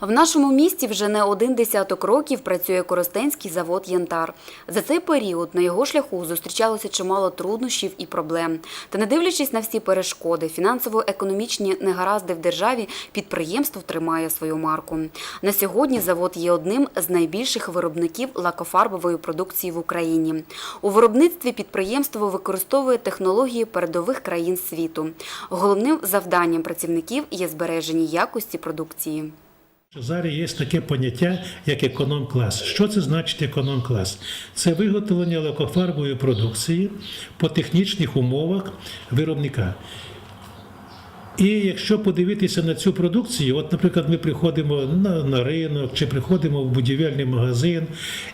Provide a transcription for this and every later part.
В нашому місті вже не один десяток років працює Коростенський завод «Янтар». За цей період на його шляху зустрічалося чимало труднощів і проблем. Та не дивлячись на всі перешкоди, фінансово-економічні негаразди в державі, підприємство тримає свою марку. На сьогодні завод є одним з найбільших виробників лакофарбової продукції в Україні. У виробництві підприємство використовує технології передових країн світу. Головним завданням працівників є збереження якості продукції. Зараз є таке поняття, як економ-клас. Що це значить економ-клас? Це виготовлення лакофарбової продукції по технічних умовах виробника. І якщо подивитися на цю продукцію, от, наприклад, ми приходимо на, на ринок чи приходимо в будівельний магазин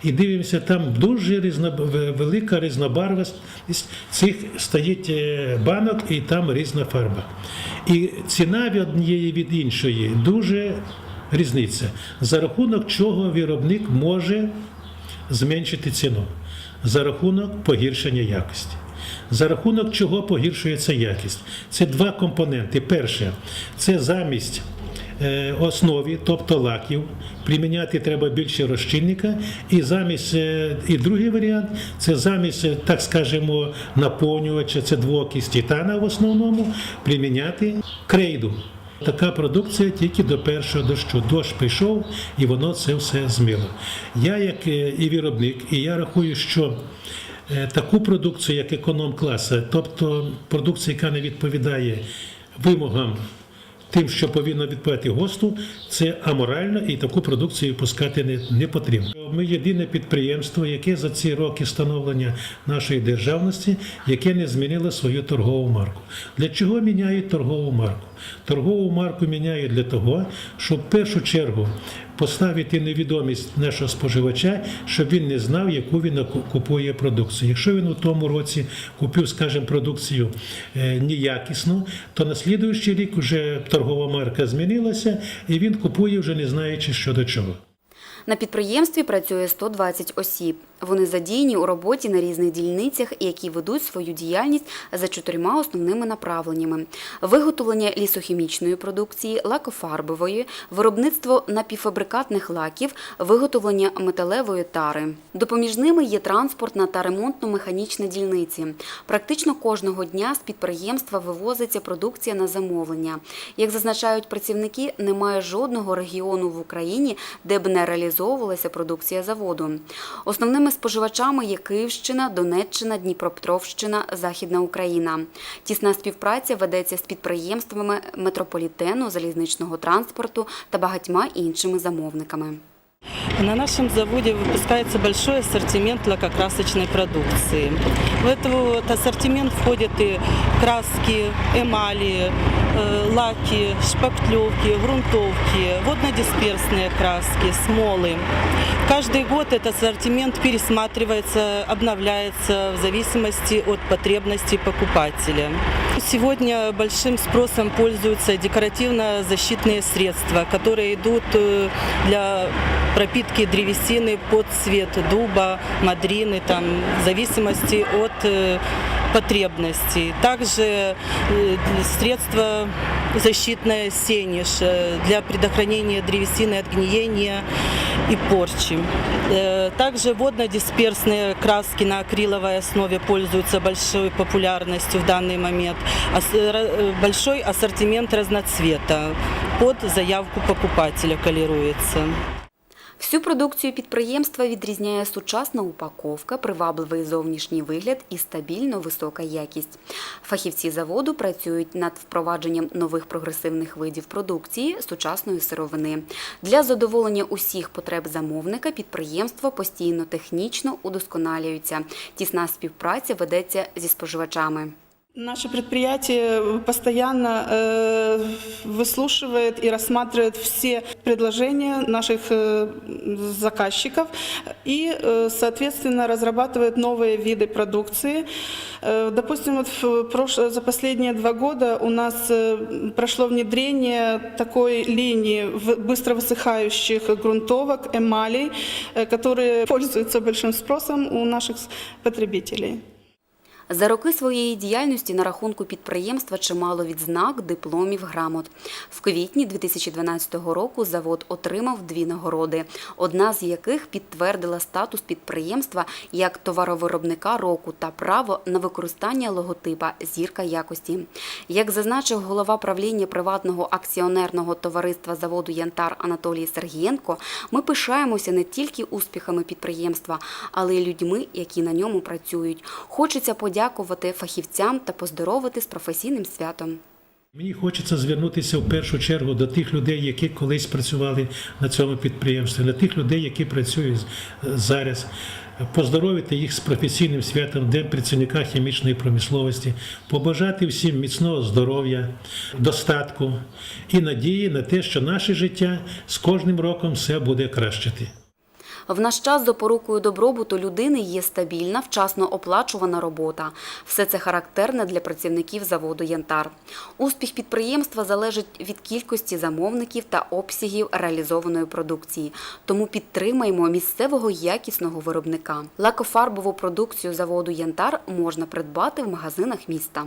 і дивимося, там дуже різна, велика різнобарвість цих стоїть е, банок і там різна фарба. І ціна від однієї від іншої дуже різниця, за рахунок чого виробник може зменшити ціну, за рахунок погіршення якості. За рахунок чого погіршується якість. Це два компоненти. Перше, це замість е, основі, тобто лаків, приміняти треба більше розчинника. І замість, е, і другий варіант це замість, е, так скажемо, наповнювача, це двоокись титана в основному, приміняти крейду. Така продукція тільки до першого дощу. Дощ прийшов і воно це все змило. Я, як е, і виробник, і я рахую, що е, таку продукцію, як економ-класа, тобто продукція, яка не відповідає вимогам тим, що повинно відповідати ГОСТу, це аморально і таку продукцію пускати не потрібно. Ми єдине підприємство, яке за ці роки становлення нашої державності, яке не змінило свою торгову марку. Для чого міняють торгову марку? Торгову марку міняють для того, щоб в першу чергу поставити невідомість нашого споживача, щоб він не знав, яку він купує продукцію. Якщо він у тому році купив, скажімо, продукцію е, неякісну, то на слідуючий рік вже торгова марка змінилася, і він купує вже не знаючи, що до чого. На підприємстві працює 120 осіб. Вони задіяні у роботі на різних дільницях, які ведуть свою діяльність за чотирма основними направленнями: виготовлення лісохімічної продукції, лакофарбової, виробництво напівфабрикатних лаків, виготовлення металевої тари. Допоміж ними є транспортна та ремонтно-механічна дільниці. Практично кожного дня з підприємства вивозиться продукція на замовлення. Як зазначають працівники, немає жодного регіону в Україні, де б не реалізовувалася продукція заводу. Основними споживачами є Київщина, Донеччина, Дніпропетровщина, Західна Україна. Тісна співпраця ведеться з підприємствами метрополітену, залізничного транспорту та багатьма іншими замовниками. На нашем заводе выпускается большой ассортимент лакокрасочной продукции. В этот ассортимент входят и краски, эмали, э, лаки, шпаклевки, грунтовки, водно-дисперсные краски, смолы. Каждый год этот ассортимент пересматривается, обновляется в зависимости от потребностей покупателя. Сегодня большим спросом пользуются декоративно-защитные средства, которые идут э, для пропитки древесины под цвет дуба, мадрины, там, в зависимости от э, потребностей. Также э, средства защитное сенеж э, для предохранения древесины от гниения и порчи. Э, Также водно-дисперсные краски на акриловой основе пользуются большой популярностью в данный момент. Ас- ра- э, Большой ассортимент разноцвета под заявку покупателя колируется. Всю продукцію підприємства відрізняє сучасна упаковка, привабливий зовнішній вигляд і стабільно висока якість. Фахівці заводу працюють над впровадженням нових прогресивних видів продукції сучасної сировини. Для задоволення усіх потреб замовника підприємство постійно технічно удосконалюється. Тісна співпраця ведеться зі споживачами. Наше предприятие постоянно э, выслушивает и рассматривает все предложения наших э, заказчиков и, э, соответственно, разрабатывает новые виды продукции. Э, допустим, вот в прош- за последние два года у нас э, прошло внедрение такой линии в- быстро высыхающих грунтовок, эмалей, э, которые пользуются большим спросом у наших потребителей. За роки своєї діяльності на рахунку підприємства чимало відзнак, дипломів, грамот. В квітні 2012 року завод отримав дві нагороди, одна з яких підтвердила статус підприємства як товаровиробника року та право на використання логотипа зірка якості. Як зазначив голова правління приватного акціонерного товариства заводу Янтар Анатолій Сергієнко, ми пишаємося не тільки успіхами підприємства, але й людьми, які на ньому працюють. Хочеться подякувати фахівцям та поздоровити з професійним святом. Мені хочеться звернутися в першу чергу до тих людей, які колись працювали на цьому підприємстві, на тих людей, які працюють зараз. Поздоровити їх з професійним святом День працівника хімічної промисловості, побажати всім міцного здоров'я, достатку і надії на те, що наше життя з кожним роком все буде кращити. В наш час запорукою добробуту людини є стабільна, вчасно оплачувана робота. Все це характерне для працівників заводу Янтар. Успіх підприємства залежить від кількості замовників та обсягів реалізованої продукції. Тому підтримаємо місцевого якісного виробника. Лакофарбову продукцію заводу Янтар можна придбати в магазинах міста.